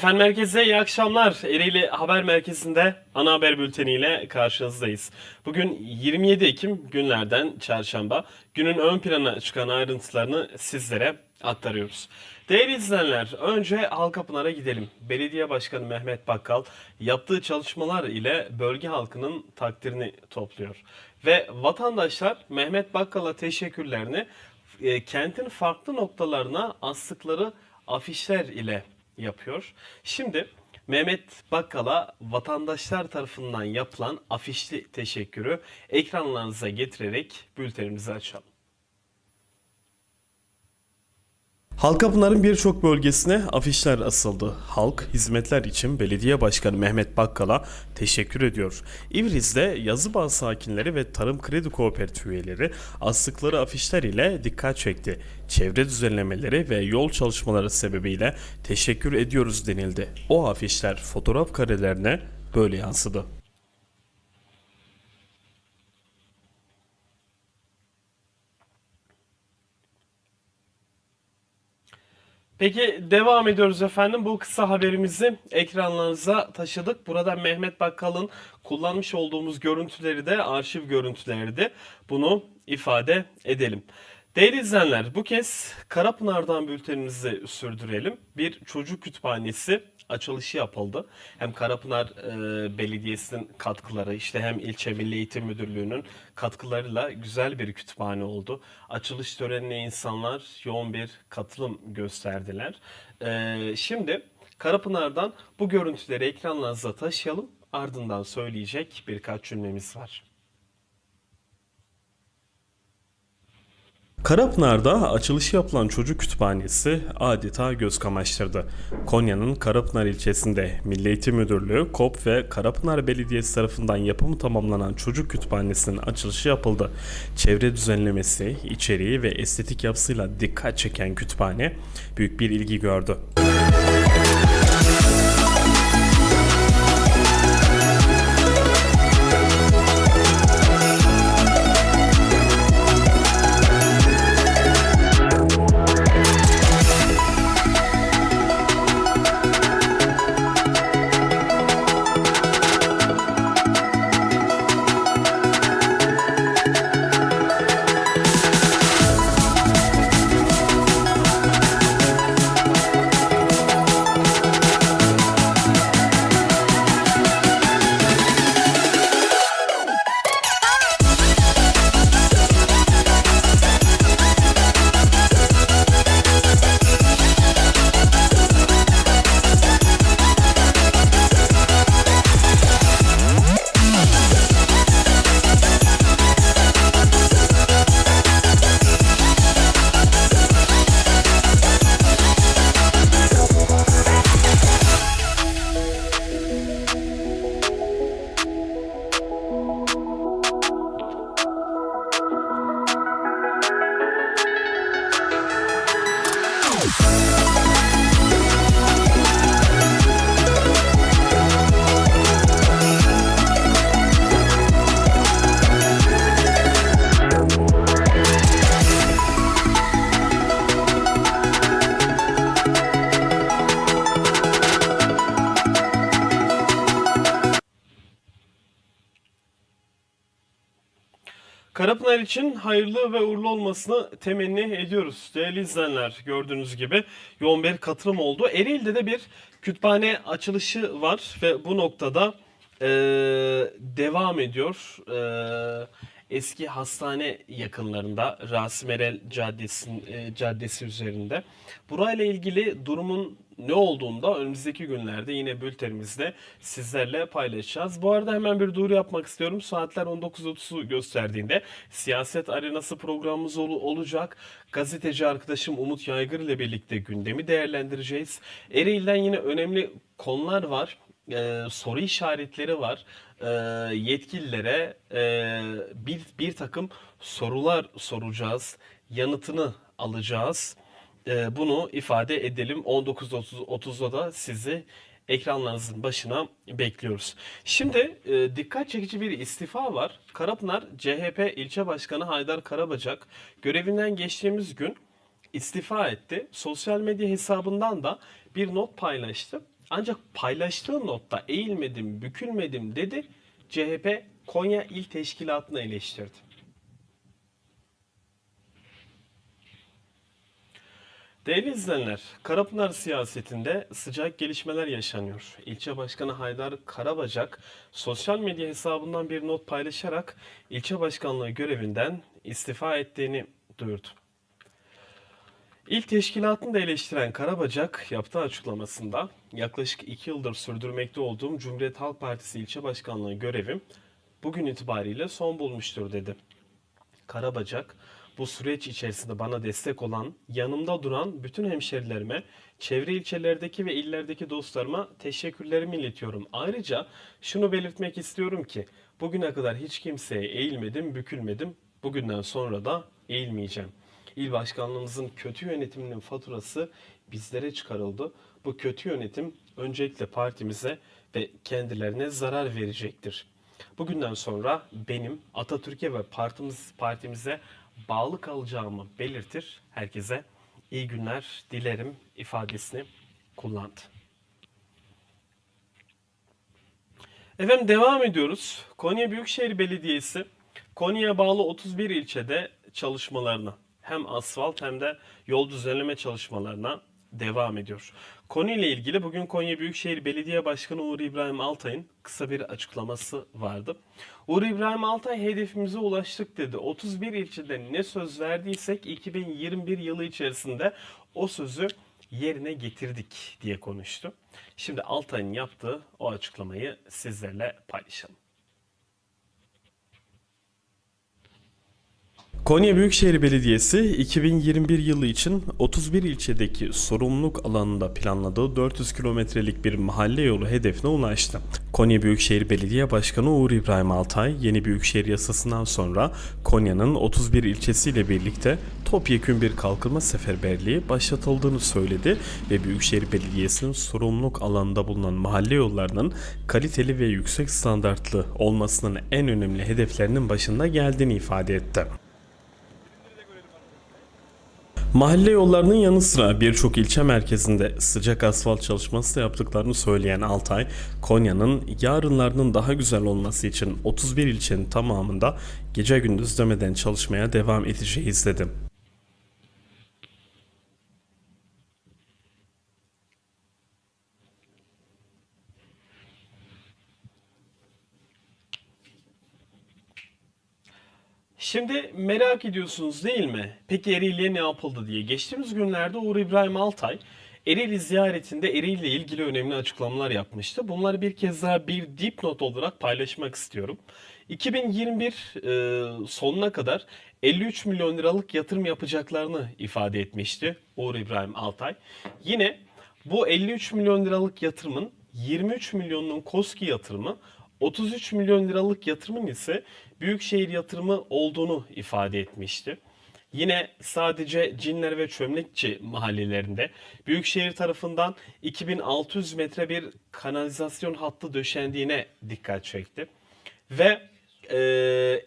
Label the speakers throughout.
Speaker 1: Efendim herkese iyi akşamlar. Ereğli Haber Merkezi'nde ana haber bülteniyle karşınızdayız. Bugün 27 Ekim günlerden çarşamba. Günün ön plana çıkan ayrıntılarını sizlere aktarıyoruz. Değerli izleyenler, önce Halkapınar'a gidelim. Belediye Başkanı Mehmet Bakkal yaptığı çalışmalar ile bölge halkının takdirini topluyor. Ve vatandaşlar Mehmet Bakkal'a teşekkürlerini e, kentin farklı noktalarına astıkları afişler ile yapıyor. Şimdi Mehmet Bakkal'a vatandaşlar tarafından yapılan afişli teşekkürü ekranlarınıza getirerek bültenimizi açalım. Halkapınar'ın birçok bölgesine afişler asıldı. Halk hizmetler için belediye başkanı Mehmet Bakkal'a teşekkür ediyor. İvriz'de Yazıbağ sakinleri ve Tarım Kredi Kooperatif üyeleri astıkları afişler ile dikkat çekti. Çevre düzenlemeleri ve yol çalışmaları sebebiyle teşekkür ediyoruz denildi. O afişler fotoğraf karelerine böyle yansıdı. Peki devam ediyoruz efendim. Bu kısa haberimizi ekranlarınıza taşıdık. Burada Mehmet Bakkal'ın kullanmış olduğumuz görüntüleri de arşiv görüntüleri de bunu ifade edelim. Değerli izleyenler bu kez Karapınar'dan bültenimizi sürdürelim. Bir çocuk kütüphanesi açılışı yapıldı. Hem Karapınar e, Belediyesi'nin katkıları işte hem ilçe Milli Eğitim Müdürlüğü'nün katkılarıyla güzel bir kütüphane oldu. Açılış törenine insanlar yoğun bir katılım gösterdiler. E, şimdi Karapınar'dan bu görüntüleri ekranlarınıza taşıyalım. Ardından söyleyecek birkaç cümlemiz var. Karapınar'da açılışı yapılan çocuk kütüphanesi adeta göz kamaştırdı. Konya'nın Karapınar ilçesinde Milli Eğitim Müdürlüğü, KOP ve Karapınar Belediyesi tarafından yapımı tamamlanan çocuk kütüphanesinin açılışı yapıldı. Çevre düzenlemesi, içeriği ve estetik yapısıyla dikkat çeken kütüphane büyük bir ilgi gördü. Karapınar için hayırlı ve uğurlu olmasını temenni ediyoruz. Değerli izleyenler gördüğünüz gibi yoğun bir katılım oldu. Ereğli'de de bir kütüphane açılışı var ve bu noktada eee, devam ediyor. Eee, eski hastane yakınlarında Rasim Erel Caddesi, e, Caddesi üzerinde. Burayla ilgili durumun ne olduğunda önümüzdeki günlerde yine bültenimizde sizlerle paylaşacağız. Bu arada hemen bir duyuru yapmak istiyorum. Saatler 19.30'u gösterdiğinde siyaset arenası programımız ol- olacak. Gazeteci arkadaşım Umut Yaygır ile birlikte gündemi değerlendireceğiz. Ereğli'den yine önemli konular var. Ee, soru işaretleri var. Ee, yetkililere e, bir, bir takım sorular soracağız. Yanıtını alacağız. Ee, bunu ifade edelim. 19.30'da da sizi ekranlarınızın başına bekliyoruz. Şimdi e, dikkat çekici bir istifa var. Karapınar CHP ilçe başkanı Haydar Karabacak görevinden geçtiğimiz gün istifa etti. Sosyal medya hesabından da bir not paylaştı. Ancak paylaştığı notta eğilmedim, bükülmedim dedi. CHP Konya İl Teşkilatı'nı eleştirdi. Değerli izleyenler, Karapınar siyasetinde sıcak gelişmeler yaşanıyor. İlçe Başkanı Haydar Karabacak sosyal medya hesabından bir not paylaşarak ilçe başkanlığı görevinden istifa ettiğini duyurdu. İl teşkilatını da eleştiren Karabacak yaptığı açıklamasında yaklaşık iki yıldır sürdürmekte olduğum Cumhuriyet Halk Partisi ilçe başkanlığı görevim bugün itibariyle son bulmuştur dedi. Karabacak bu süreç içerisinde bana destek olan, yanımda duran bütün hemşerilerime, çevre ilçelerdeki ve illerdeki dostlarıma teşekkürlerimi iletiyorum. Ayrıca şunu belirtmek istiyorum ki bugüne kadar hiç kimseye eğilmedim, bükülmedim. Bugünden sonra da eğilmeyeceğim. İl başkanlığımızın kötü yönetiminin faturası bizlere çıkarıldı. Bu kötü yönetim öncelikle partimize ve kendilerine zarar verecektir. Bugünden sonra benim Atatürk'e ve partimiz, partimize bağlı kalacağımı belirtir. Herkese iyi günler dilerim ifadesini kullandı. Efendim devam ediyoruz. Konya Büyükşehir Belediyesi Konya'ya bağlı 31 ilçede çalışmalarına hem asfalt hem de yol düzenleme çalışmalarına devam ediyor. Konuyla ilgili bugün Konya Büyükşehir Belediye Başkanı Uğur İbrahim Altay'ın kısa bir açıklaması vardı. Uğur İbrahim Altay hedefimize ulaştık dedi. 31 ilçede ne söz verdiysek 2021 yılı içerisinde o sözü yerine getirdik diye konuştu. Şimdi Altay'ın yaptığı o açıklamayı sizlerle paylaşalım. Konya Büyükşehir Belediyesi 2021 yılı için 31 ilçedeki sorumluluk alanında planladığı 400 kilometrelik bir mahalle yolu hedefine ulaştı. Konya Büyükşehir Belediye Başkanı Uğur İbrahim Altay, yeni Büyükşehir Yasası'ndan sonra Konya'nın 31 ilçesiyle birlikte topyekün bir kalkınma seferberliği başlatıldığını söyledi ve Büyükşehir Belediyesi'nin sorumluluk alanında bulunan mahalle yollarının kaliteli ve yüksek standartlı olmasının en önemli hedeflerinin başında geldiğini ifade etti. Mahalle yollarının yanı sıra birçok ilçe merkezinde sıcak asfalt çalışması da yaptıklarını söyleyen Altay, Konya'nın yarınlarının daha güzel olması için 31 ilçenin tamamında gece gündüz demeden çalışmaya devam edeceğiz dedi. Şimdi merak ediyorsunuz değil mi? Peki Ereğli'ye ne yapıldı diye. Geçtiğimiz günlerde Uğur İbrahim Altay Ereğli ziyaretinde Ereğli ile ilgili önemli açıklamalar yapmıştı. Bunları bir kez daha bir dipnot olarak paylaşmak istiyorum. 2021 e, sonuna kadar 53 milyon liralık yatırım yapacaklarını ifade etmişti Uğur İbrahim Altay. Yine bu 53 milyon liralık yatırımın 23 milyonunun KOSKİ yatırımı, 33 milyon liralık yatırımın ise büyükşehir yatırımı olduğunu ifade etmişti. Yine sadece Cinler ve Çömlekçi mahallelerinde Büyükşehir tarafından 2600 metre bir kanalizasyon hattı döşendiğine dikkat çekti. Ve e,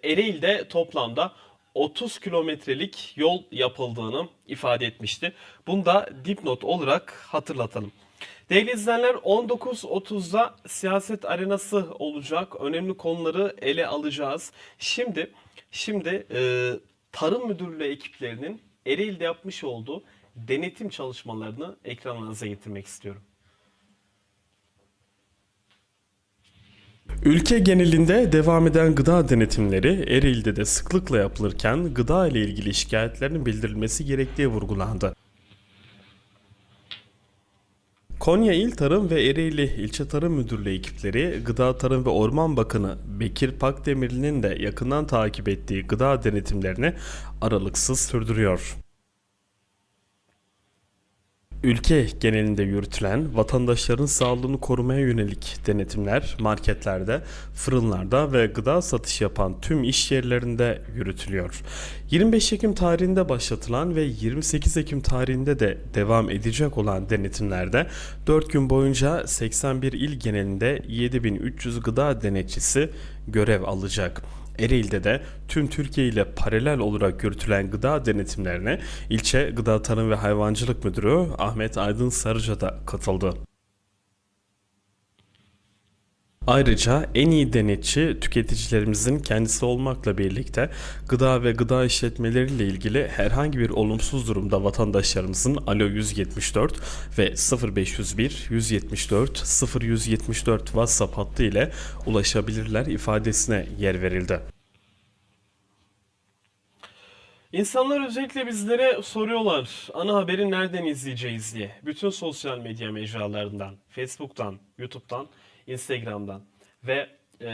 Speaker 1: Ereğli'de toplamda 30 kilometrelik yol yapıldığını ifade etmişti. Bunu da dipnot olarak hatırlatalım. Değerli izleyenler 19.30'da siyaset arenası olacak. Önemli konuları ele alacağız. Şimdi şimdi e, Tarım Müdürlüğü ekiplerinin Ereğli'de yapmış olduğu denetim çalışmalarını ekranlarınıza getirmek istiyorum. Ülke genelinde devam eden gıda denetimleri Ereğli'de de sıklıkla yapılırken gıda ile ilgili şikayetlerin bildirilmesi gerektiği vurgulandı. Konya İl Tarım ve Ereğli İlçe Tarım Müdürlüğü ekipleri Gıda Tarım ve Orman Bakanı Bekir Pakdemirli'nin de yakından takip ettiği gıda denetimlerini aralıksız sürdürüyor. Ülke genelinde yürütülen vatandaşların sağlığını korumaya yönelik denetimler marketlerde, fırınlarda ve gıda satış yapan tüm iş yerlerinde yürütülüyor. 25 Ekim tarihinde başlatılan ve 28 Ekim tarihinde de devam edecek olan denetimlerde 4 gün boyunca 81 il genelinde 7300 gıda denetçisi görev alacak. Ereğli'de de tüm Türkiye ile paralel olarak yürütülen gıda denetimlerine ilçe Gıda Tarım ve Hayvancılık Müdürü Ahmet Aydın Sarıca da katıldı. Ayrıca en iyi denetçi tüketicilerimizin kendisi olmakla birlikte gıda ve gıda işletmeleriyle ilgili herhangi bir olumsuz durumda vatandaşlarımızın Alo 174 ve 0501 174 0174 WhatsApp hattı ile ulaşabilirler ifadesine yer verildi. İnsanlar özellikle bizlere soruyorlar ana haberi nereden izleyeceğiz diye. Bütün sosyal medya mecralarından, Facebook'tan, YouTube'dan, Instagram'dan ve e,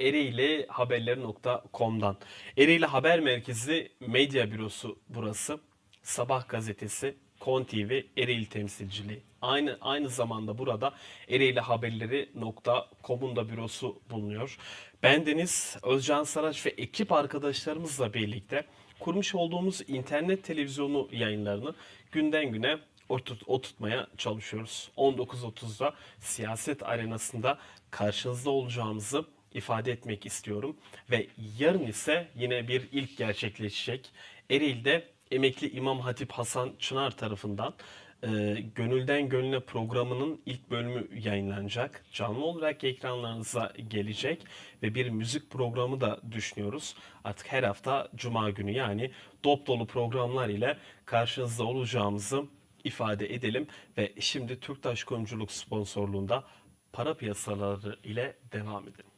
Speaker 1: ereğlihaberleri.com'dan. Ereğli Haber Merkezi Medya Bürosu burası. Sabah gazetesi, Kon TV, Ereğli temsilciliği. Aynı aynı zamanda burada ereğlihaberleri.com'un da bürosu bulunuyor. Ben Deniz Özcan Saraç ve ekip arkadaşlarımızla birlikte kurmuş olduğumuz internet televizyonu yayınlarını günden güne oturt, oturtmaya çalışıyoruz. 19.30'da siyaset arenasında karşınızda olacağımızı ifade etmek istiyorum. Ve yarın ise yine bir ilk gerçekleşecek. Ereğli'de emekli İmam Hatip Hasan Çınar tarafından e, Gönülden Gönüle programının ilk bölümü yayınlanacak. Canlı olarak ekranlarınıza gelecek ve bir müzik programı da düşünüyoruz. Artık her hafta Cuma günü yani dop dolu programlar ile karşınızda olacağımızı ifade edelim. Ve şimdi Türktaş Kuyumculuk sponsorluğunda para piyasaları ile devam edelim.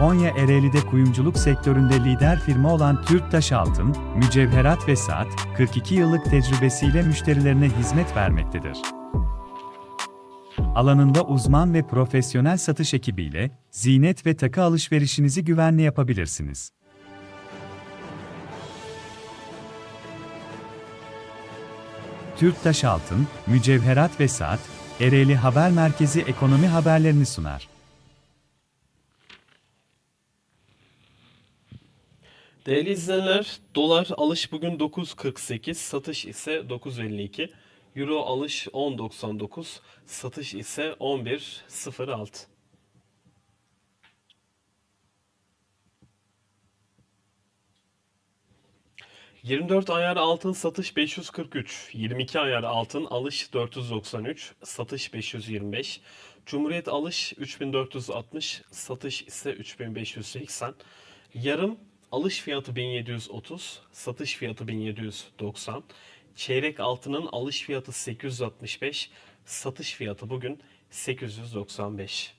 Speaker 2: Konya Ereğli'de kuyumculuk sektöründe lider firma olan Türktaş Altın, Mücevherat ve Saat, 42 yıllık tecrübesiyle müşterilerine hizmet vermektedir. Alanında uzman ve profesyonel satış ekibiyle ziynet ve takı alışverişinizi güvenle yapabilirsiniz. Türktaş Altın, Mücevherat ve Saat, Ereğli Haber Merkezi ekonomi haberlerini sunar.
Speaker 1: Değerli izleyenler, dolar alış bugün 9.48, satış ise 9.52. Euro alış 10.99, satış ise 11.06. ...24 ayar altın satış 543, 22 ayar altın alış 493, satış 525, Cumhuriyet alış 3460, satış ise 3580, yarım Alış fiyatı 1730, satış fiyatı 1790. Çeyrek altının alış fiyatı 865, satış fiyatı bugün 895.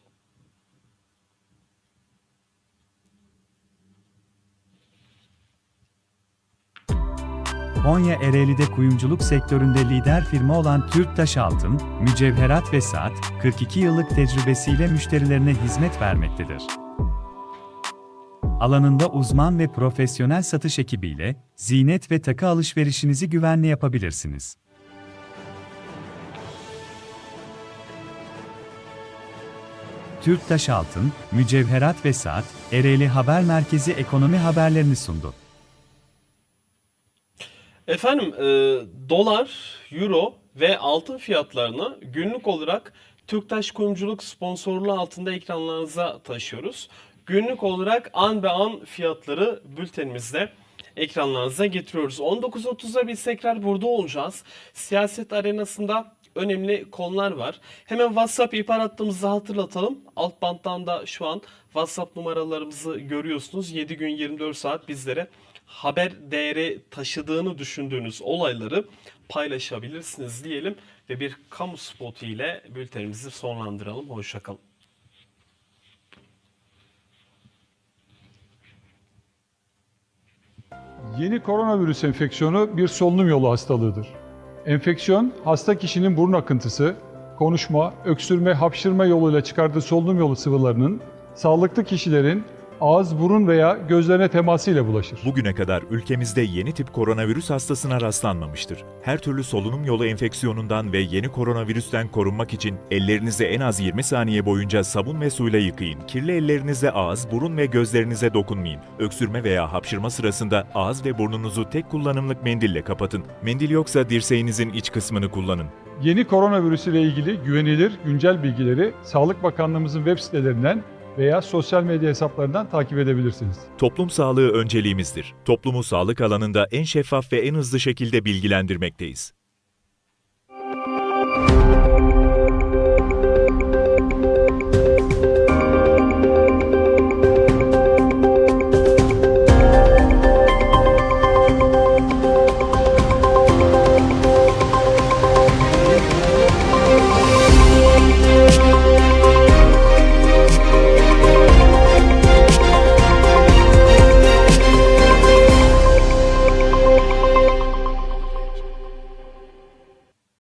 Speaker 2: Konya Ereğli'de kuyumculuk sektöründe lider firma olan Türktaş Altın, Mücevherat ve Saat, 42 yıllık tecrübesiyle müşterilerine hizmet vermektedir. Alanında uzman ve profesyonel satış ekibiyle ziynet ve takı alışverişinizi güvenle yapabilirsiniz. Türktaş Altın, Mücevherat ve Saat, Ereğli Haber Merkezi ekonomi haberlerini sundu.
Speaker 1: Efendim e, dolar, euro ve altın fiyatlarını günlük olarak Türktaş Kuyumculuk sponsorluğu altında ekranlarınıza taşıyoruz. Günlük olarak an be an fiyatları bültenimizde ekranlarınıza getiriyoruz. 19.30'da biz tekrar burada olacağız. Siyaset arenasında önemli konular var. Hemen WhatsApp ihbar hattımızı hatırlatalım. Alt banttan da şu an WhatsApp numaralarımızı görüyorsunuz. 7 gün 24 saat bizlere haber değeri taşıdığını düşündüğünüz olayları paylaşabilirsiniz diyelim ve bir kamu spotu ile bültenimizi sonlandıralım. Hoşçakalın.
Speaker 3: Yeni koronavirüs enfeksiyonu bir solunum yolu hastalığıdır. Enfeksiyon, hasta kişinin burun akıntısı, konuşma, öksürme, hapşırma yoluyla çıkardığı solunum yolu sıvılarının sağlıklı kişilerin ağız, burun veya gözlerine temasıyla bulaşır.
Speaker 4: Bugüne kadar ülkemizde yeni tip koronavirüs hastasına rastlanmamıştır. Her türlü solunum yolu enfeksiyonundan ve yeni koronavirüsten korunmak için ellerinizi en az 20 saniye boyunca sabun ve suyla yıkayın. Kirli ellerinizle ağız, burun ve gözlerinize dokunmayın. Öksürme veya hapşırma sırasında ağız ve burnunuzu tek kullanımlık mendille kapatın. Mendil yoksa dirseğinizin iç kısmını kullanın.
Speaker 3: Yeni koronavirüs ile ilgili güvenilir, güncel bilgileri Sağlık Bakanlığımızın web sitelerinden veya sosyal medya hesaplarından takip edebilirsiniz.
Speaker 4: Toplum sağlığı önceliğimizdir. Toplumu sağlık alanında en şeffaf ve en hızlı şekilde bilgilendirmekteyiz.